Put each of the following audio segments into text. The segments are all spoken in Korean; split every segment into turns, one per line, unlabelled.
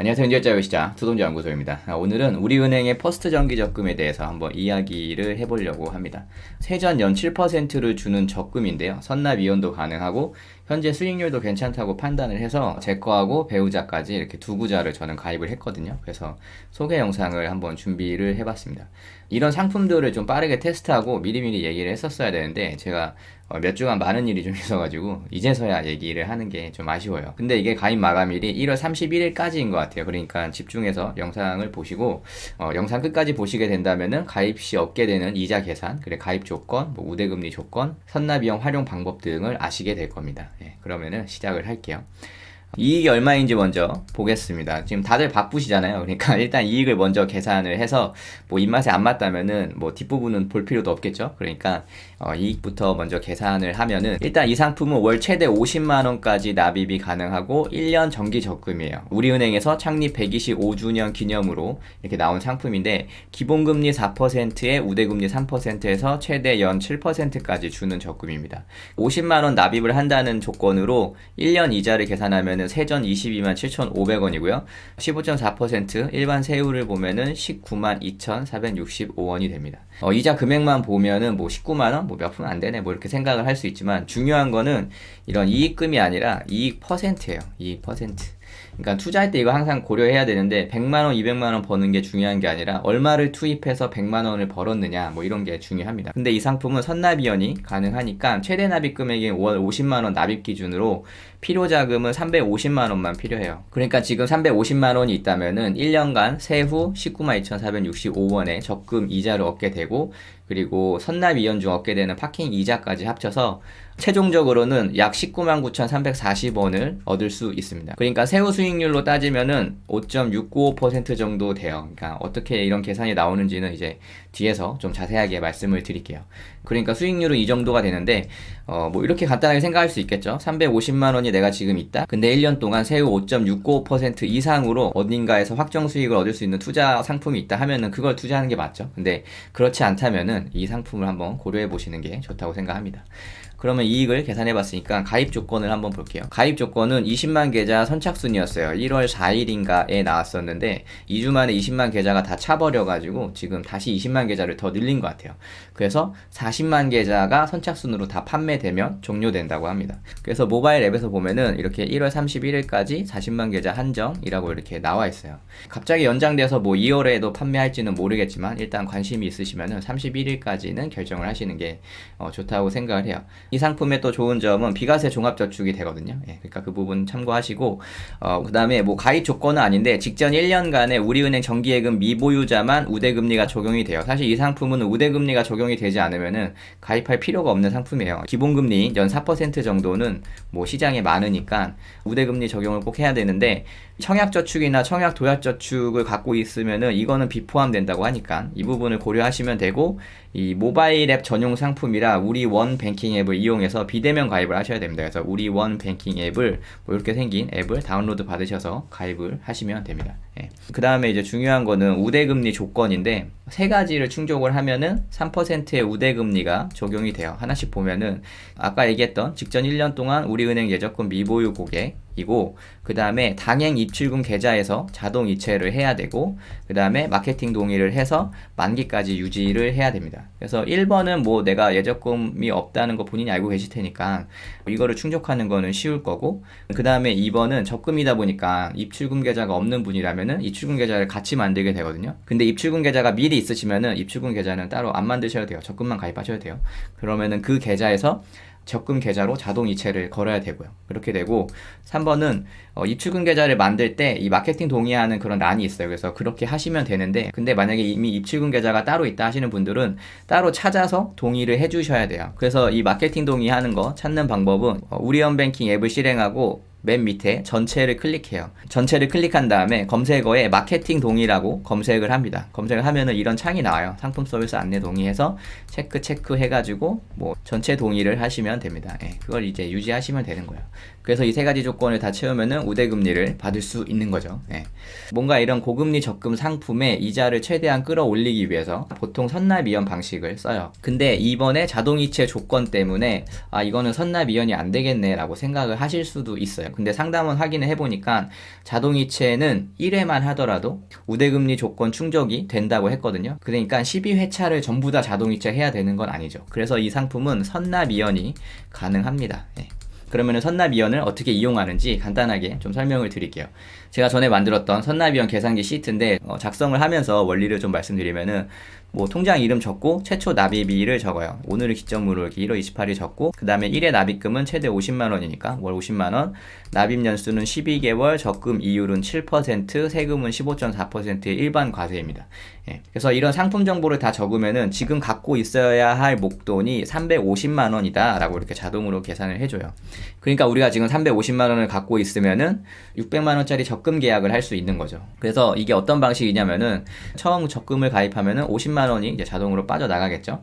안녕하세요. 현지자유 시장 투동자 연구소입니다. 아, 오늘은 우리은행의 퍼스트 정기 적금에 대해서 한번 이야기를 해보려고 합니다. 세전 연 7%를 주는 적금인데요. 선납 이혼도 가능하고 현재 수익률도 괜찮다고 판단을 해서 제 거하고 배우자까지 이렇게 두 구자를 저는 가입을 했거든요. 그래서 소개 영상을 한번 준비를 해봤습니다. 이런 상품들을 좀 빠르게 테스트하고 미리미리 얘기를 했었어야 되는데 제가 어, 몇 주간 많은 일이 좀 있어가지고 이제서야 얘기를 하는 게 좀 아쉬워요. 근데 이게 가입 마감일이 1월 31일까지인 것 같아요. 그러니까 집중해서 영상을 보시고 어, 영상 끝까지 보시게 된다면은 가입 시 얻게 되는 이자 계산, 그래 가입 조건, 뭐 우대금리 조건, 선납 이용 활용 방법 등을 아시게 될 겁니다. 예, 그러면은 시작을 할게요. 이익이 얼마인지 먼저 보겠습니다. 지금 다들 바쁘시잖아요. 그러니까 일단 이익을 먼저 계산을 해서 뭐 입맛에 안 맞다면은 뭐 뒷부분은 볼 필요도 없겠죠. 그러니까 어, 이익부터 먼저 계산을 하면은 일단 이 상품은 월 최대 50만 원까지 납입이 가능하고 1년 정기 적금이에요. 우리은행에서 창립 125주년 기념으로 이렇게 나온 상품인데 기본금리 4%에 우대금리 3%에서 최대 연 7%까지 주는 적금입니다. 50만 원 납입을 한다는 조건으로 1년 이자를 계산하면 세전 22만 7,500원이고요. 15.4% 일반 세율을 보면은 19만 2,465원이 됩니다. 어, 이자 금액만 보면은 뭐 19만 원, 뭐 몇 푼 안 되네, 뭐 이렇게 생각을 할 수 있지만 중요한 거는 이런 이익금이 아니라 이익 퍼센트예요. 이익 퍼센트. 그러니까 투자할 때 이거 항상 고려해야 되는데 100만 원, 200만 원 버는 게 중요한 게 아니라 얼마를 투입해서 100만 원을 벌었느냐 뭐 이런 게 중요합니다. 근데 이 상품은 선납이연이 가능하니까 최대 납입 금액이 월 50만 원 납입 기준으로 필요 자금은 350만 원만 필요해요. 그러니까 지금 350만 원이 있다면은 1년간 세후 19만 2,465원의 적금 이자를 얻게 되고 그리고 선납 이연 중 얻게 되는 파킹 이자까지 합쳐서 최종적으로는 약 19만 9,340원을 얻을 수 있습니다. 그러니까 세후 수익률로 따지면은 5.695% 정도 돼요. 그러니까 어떻게 이런 계산이 나오는지는 이제 뒤에서 좀 자세하게 말씀을 드릴게요. 그러니까 수익률은 이 정도가 되는데 어 뭐 이렇게 간단하게 생각할 수 있겠죠. 350만 원이 내가 지금 있다. 근데 1년 동안 세후 5.695% 이상으로 어딘가에서 확정 수익을 얻을 수 있는 투자 상품이 있다 하면은 그걸 투자하는 게 맞죠. 근데 그렇지 않다면은 이 상품을 한번 고려해 보시는 게 좋다고 생각합니다. 그러면 이익을 계산해 봤으니까 가입 조건을 한번 볼게요. 가입 조건은 20만 계좌 선착순이었어요. 1월 4일인가에 나왔었는데 2주 만에 20만 계좌가 다 차버려가지고 지금 다시 20만 계좌를 더 늘린 것 같아요. 그래서 40만 계좌가 선착순으로 다 판매되면 종료된다고 합니다. 그래서 모바일 앱에서 보면은 이렇게 1월 31일까지 40만 계좌 한정이라고 이렇게 나와 있어요. 갑자기 연장돼서 뭐 2월에도 판매할지는 모르겠지만 일단 관심이 있으시면은 31일까지는 결정을 하시는 게 어, 좋다고 생각을 해요. 이 상품의 또 좋은 점은 비과세 종합저축이 되거든요. 예, 그러니까 그 부분 참고하시고 어, 그다음에 뭐 가입 조건은 아닌데 직전 1년간의 우리은행 정기예금 미보유자만 우대금리가 적용이 돼요. 사실 이 상품은 우대금리가 적용이 되지 않으면은 가입할 필요가 없는 상품이에요. 기본금리 연 4% 정도는 뭐 시장에 많으니까 우대금리 적용을 꼭 해야 되는데 청약저축이나 청약도약저축을 갖고 있으면은 이거는 비포함된다고 하니까 이 부분을 고려하시면 되고 이 모바일 앱 전용 상품이라 우리 원 뱅킹 앱을 이용해서 비대면 가입을 하셔야 됩니다. 그래서 우리 원 뱅킹 앱을 뭐 이렇게 생긴 앱을 다운로드 받으셔서 가입을 하시면 됩니다. 예. 그 다음에 이제 중요한 거는 우대금리 조건인데 세 가지를 충족을 하면은 3%의 우대금리가 적용이 돼요. 하나씩 보면은 아까 얘기했던 직전 1년 동안 우리은행 예적금 미보유 고객 이고 그 다음에 당행 입출금 계좌에서 자동 이체를 해야 되고 그 다음에 마케팅 동의를 해서 만기까지 유지를 해야 됩니다. 그래서 1번은 뭐 내가 예적금이 없다는 거 본인이 알고 계실 테니까 이거를 충족하는 거는 쉬울 거고 그 다음에 2번은 적금이다 보니까 입출금 계좌가 없는 분이라면은 입출금 계좌를 같이 만들게 되거든요. 근데 입출금 계좌가 미리 있으시면은 입출금 계좌는 따로 안 만드셔도 돼요. 적금만 가입하셔도 돼요. 그러면은 그 계좌에서 적금 계좌로 자동 이체를 걸어야 되고요. 그렇게 되고 3번은 어, 입출금 계좌를 만들 때 이 마케팅 동의하는 그런 란이 있어요. 그래서 그렇게 하시면 되는데 근데 만약에 이미 입출금 계좌가 따로 있다 하시는 분들은 따로 찾아서 동의를 해 주셔야 돼요. 그래서 이 마케팅 동의하는 거 찾는 방법은 어, 우리언뱅킹 앱을 실행하고 맨 밑에 전체를 클릭해요. 전체를 클릭한 다음에 검색어에 마케팅 동의라고 검색을 합니다. 검색을 하면은 이런 창이 나와요. 상품 서비스 안내 동의해서 체크 체크 해가지고 뭐 전체 동의를 하시면 됩니다. 예, 그걸 이제 유지하시면 되는 거예요. 그래서 이 세 가지 조건을 다 채우면은 우대금리를 받을 수 있는 거죠. 예. 뭔가 이런 고금리 적금 상품에 이자를 최대한 끌어올리기 위해서 보통 선납 이연 방식을 써요. 근데 이번에 자동이체 조건 때문에 아 이거는 선납 이연이 안 되겠네라고 생각을 하실 수도 있어요. 근데 상담원 확인을 해보니까 자동이체는 1회만 하더라도 우대금리 조건 충족이 된다고 했거든요. 그러니까 12회차를 전부 다 자동이체 해야 되는 건 아니죠. 그래서 이 상품은 선납 이연이 가능합니다. 예. 그러면 선납이연을 어떻게 이용하는지 간단하게 좀 설명을 드릴게요. 제가 전에 만들었던 선납이연 계산기 시트인데 어, 작성을 하면서 원리를 좀 말씀드리면은 뭐 통장 이름 적고 최초 납입일을 적어요. 오늘을 기점으로 이렇게 1월 28일 적고 그 다음에 1회 납입금은 최대 50만 원이니까 월 50만 원. 납입 연수는 12개월, 적금 이율은 7%, 세금은 15.4%의 일반 과세입니다. 예. 그래서 이런 상품 정보를 다 적으면은 지금 갖고 있어야 할 목돈이 350만 원이다라고 이렇게 자동으로 계산을 해줘요. 그러니까 우리가 지금 350만 원을 갖고 있으면은 600만 원짜리 적금 계약을 할 수 있는 거죠. 그래서 이게 어떤 방식이냐면은 처음 적금을 가입하면은 50만 원이 이제 자동으로 빠져나가겠죠.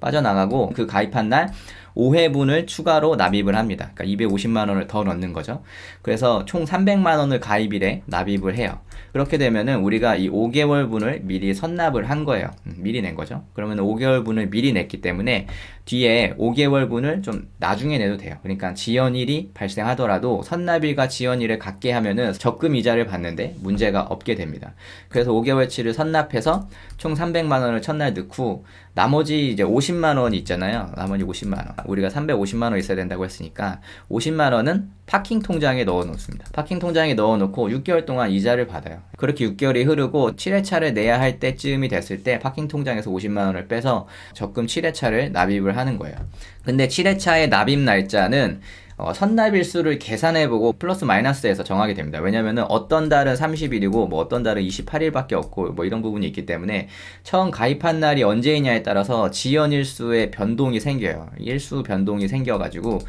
빠져나가고 그 가입한 날 5회분을 추가로 납입을 합니다. 그러니까 250만 원을 더 넣는 거죠. 그래서 총 300만 원을 가입일에 납입을 해요. 그렇게 되면은 우리가 이 5개월분을 미리 선납을 한 거예요. 음, 미리 낸 거죠. 그러면 5개월분을 미리 냈기 때문에 뒤에 5개월분을 좀 나중에 내도 돼요. 그러니까 지연일이 발생하더라도 선납일과 지연일을 같게 하면은 적금 이자를 받는데 문제가 없게 됩니다. 그래서 5개월치를 선납해서 총 300만 원을 첫날 넣고 나머지 이제 50만 원이 있잖아요. 나머지 50만 원. 우리가 350만 원 있어야 된다고 했으니까 50만 원은 파킹 통장에 넣어 놓습니다. 파킹 통장에 넣어 놓고 6개월 동안 이자를 받아요. 그렇게 6개월이 흐르고 7회차를 내야 할 때쯤이 됐을 때 파킹 통장에서 50만 원을 빼서 적금 7회차를 납입을 하는 거예요. 근데 7회차의 납입 날짜는 어, 선납일수를 계산해보고 플러스 마이너스에서 정하게 됩니다. 왜냐면은 어떤 달은 30일이고 뭐 어떤 달은 28일밖에 없고 뭐 이런 부분이 있기 때문에 처음 가입한 날이 언제이냐에 따라서 지연 일수의 변동이 생겨요. 일수 변동이 생겨가지고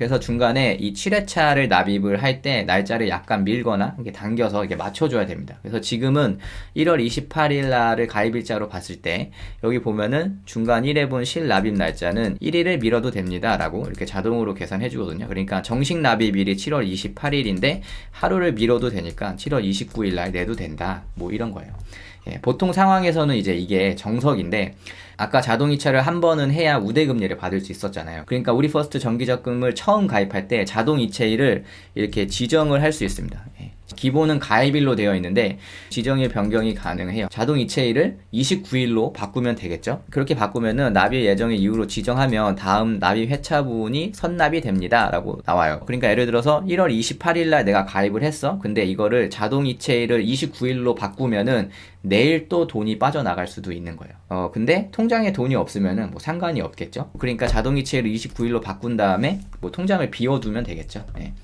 그래서 중간에 이 7회차를 납입을 할 때 날짜를 약간 밀거나 이렇게 당겨서 이렇게 맞춰줘야 됩니다. 그래서 지금은 1월 28일 날을 가입일자로 봤을 때 여기 보면은 중간 1회분 실 납입 날짜는 1일을 밀어도 됩니다. 라고 이렇게 자동으로 계산해 주거든요. 그러니까 정식 납입일이 7월 28일인데 하루를 밀어도 되니까 7월 29일 날 내도 된다. 뭐 이런 거예요. 예, 보통 상황에서는 이제 이게 정석인데 아까 자동이체를 한 번은 해야 우대금리를 받을 수 있었잖아요. 그러니까 우리 퍼스트 정기적금을 처음 가입할 때 자동이체를 이렇게 지정을 할 수 있습니다. 예. 기본은 가입일로 되어 있는데 지정일 변경이 가능해요. 자동 이체일을 29일로 바꾸면 되겠죠? 그렇게 바꾸면은 납입 예정일 이후로 지정하면 다음 납입 회차분이 선납이 됩니다라고 나와요. 그러니까 예를 들어서 1월 28일 날 내가 가입을 했어. 근데 이거를 자동 이체일을 29일로 바꾸면은 내일 또 돈이 빠져나갈 수도 있는 거예요. 어, 근데 통 장에 돈이 없으면은 뭐 상관이 없겠죠? 그러니까 자동 이체일을 29일로 바꾼 다음에 뭐 통장을 비워두면 되겠죠? 예.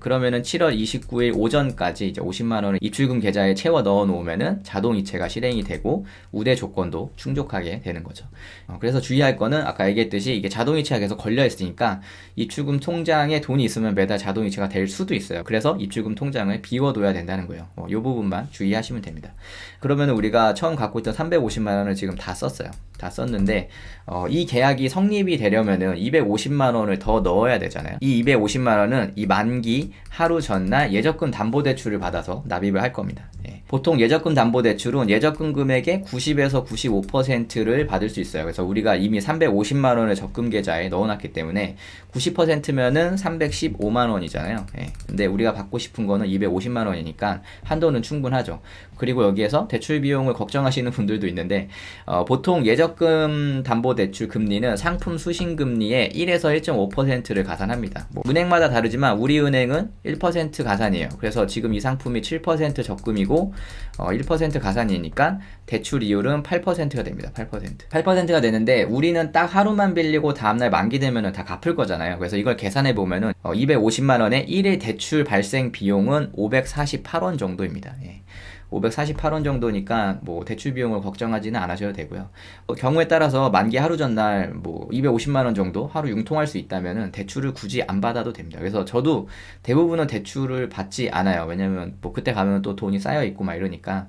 그러면은 7월 29일 오전까지 이제 50만 원을 입출금 계좌에 채워 넣어 놓으면은 자동 이체가 실행이 되고 우대 조건도 충족하게 되는 거죠. 어, 그래서 주의할 거는 아까 얘기했듯이 이게 자동 이체가 계속 걸려 있으니까 입출금 통장에 돈이 있으면 매달 자동 이체가 될 수도 있어요. 그래서 입출금 통장을 비워둬야 된다는 거예요. 어, 이 부분만 주의하시면 됩니다. 그러면 우리가 처음 갖고 있던 350만 원을 지금 다 썼어요. 다 썼는데 어, 이 계약이 성립이 되려면은 250만 원을 더 넣어야 되잖아요. 이 250만 원은 이 만기 하루 전날 예적금 담보 대출을 받아서 납입을 할 겁니다. 예. 보통 예적금 담보 대출은 예적금 금액의 90에서 95%를 받을 수 있어요. 그래서 우리가 이미 350만 원을 적금 계좌에 넣어놨기 때문에 90%면은 315만 원이잖아요. 예. 근데 우리가 받고 싶은 거는 250만 원이니까 한도는 충분하죠. 그리고 여기에서 대출 비용을 걱정하시는 분들도 있는데 어, 보통 예적금 담보 대출 금리는 상품 수신 금리의 1에서 1.5%를 가산합니다. 뭐 은행마다 다르지만 우리 은행은 1% 가산이에요. 그래서 지금 이 상품이 7% 적금이고 어, 1% 가산이니까 대출 이율은 8%가 됩니다. 8%. 8%가 되는데 우리는 딱 하루만 빌리고 다음날 만기 되면 다 갚을 거잖아요. 그래서 이걸 계산해 보면은 어, 250만 원에 1일 대출 발생 비용은 548원 정도입니다. 예. 548원 정도니까 뭐 대출 비용을 걱정하지는 않으셔도 되고요. 어, 경우에 따라서 만기 하루 전날 뭐 250만 원 정도 하루 융통할 수 있다면은 대출을 굳이 안 받아도 됩니다. 그래서 저도 대부분은 대출을 받지 않아요. 왜냐면 뭐 그때 가면 또 돈이 쌓여 있고 막 이러니까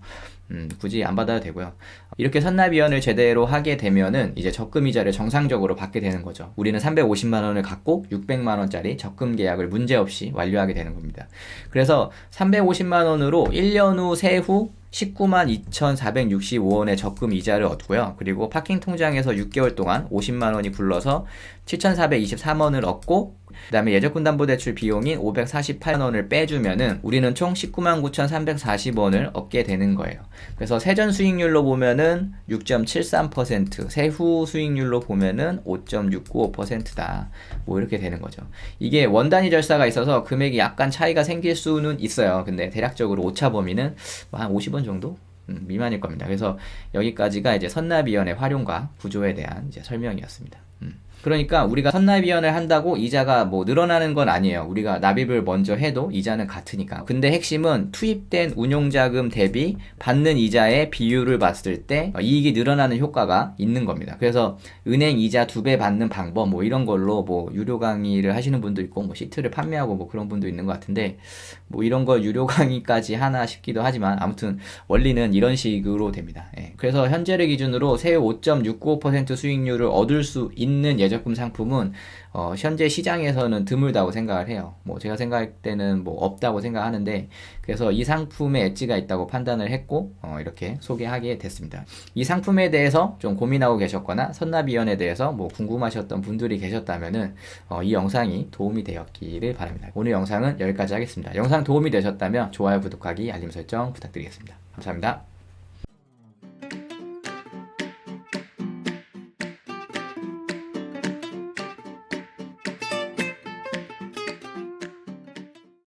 음, 굳이 안 받아도 되고요. 이렇게 선납위원을 제대로 하게 되면은 이제 적금 이자를 정상적으로 받게 되는 거죠. 우리는 350만 원을 갖고 600만 원짜리 적금 계약을 문제없이 완료하게 되는 겁니다. 그래서 350만 원으로 1년 후 세후 19만 2,465원의 적금 이자를 얻고요. 그리고 파킹 통장에서 6개월 동안 50만 원이 굴러서 7,423원을 얻고 그다음에 예적금 담보 대출 비용인 548만 원을 빼주면은 우리는 총 19만 9,340원을 얻게 되는 거예요. 그래서 세전 수익률로 보면은 6.73%, 세후 수익률로 보면은 5.695%다. 뭐 이렇게 되는 거죠. 이게 원 단위 절사가 있어서 금액이 약간 차이가 생길 수는 있어요. 근데 대략적으로 오차 범위는 뭐한 50원 정도? 음, 미만일 겁니다. 그래서 여기까지가 이제 선납위원회 활용과 구조에 대한 이제 설명이었습니다. 음. 그러니까 우리가 선납위원을 한다고 이자가 뭐 늘어나는 건 아니에요. 우리가 납입을 먼저 해도 이자는 같으니까. 근데 핵심은 투입된 운용자금 대비 받는 이자의 비율을 봤을 때 이익이 늘어나는 효과가 있는 겁니다. 그래서 은행 이자 두 배 받는 방법 뭐 이런 걸로 뭐 유료 강의를 하시는 분도 있고 뭐 시트를 판매하고 뭐 그런 분도 있는 것 같은데 뭐 이런 걸 유료 강의까지 하나 싶기도 하지만 아무튼 원리는 이런 식으로 됩니다. 예. 그래서 현재를 기준으로 세후 5.695% 수익률을 얻을 수 있는 예적금 상품은 어, 현재 시장에서는 드물다고 생각을 해요. 뭐 제가 생각할 때는 뭐 없다고 생각하는데 그래서 이 상품에 엣지가 있다고 판단을 했고 어, 이렇게 소개하게 됐습니다. 이 상품에 대해서 좀 고민하고 계셨거나 선납위원에 대해서 뭐 궁금하셨던 분들이 계셨다면은 어, 이 영상이 도움이 되었기를 바랍니다. 오늘 영상은 여기까지 하겠습니다. 영상 도움이 되셨다면 좋아요, 구독하기, 알림 설정 부탁드리겠습니다. 감사합니다.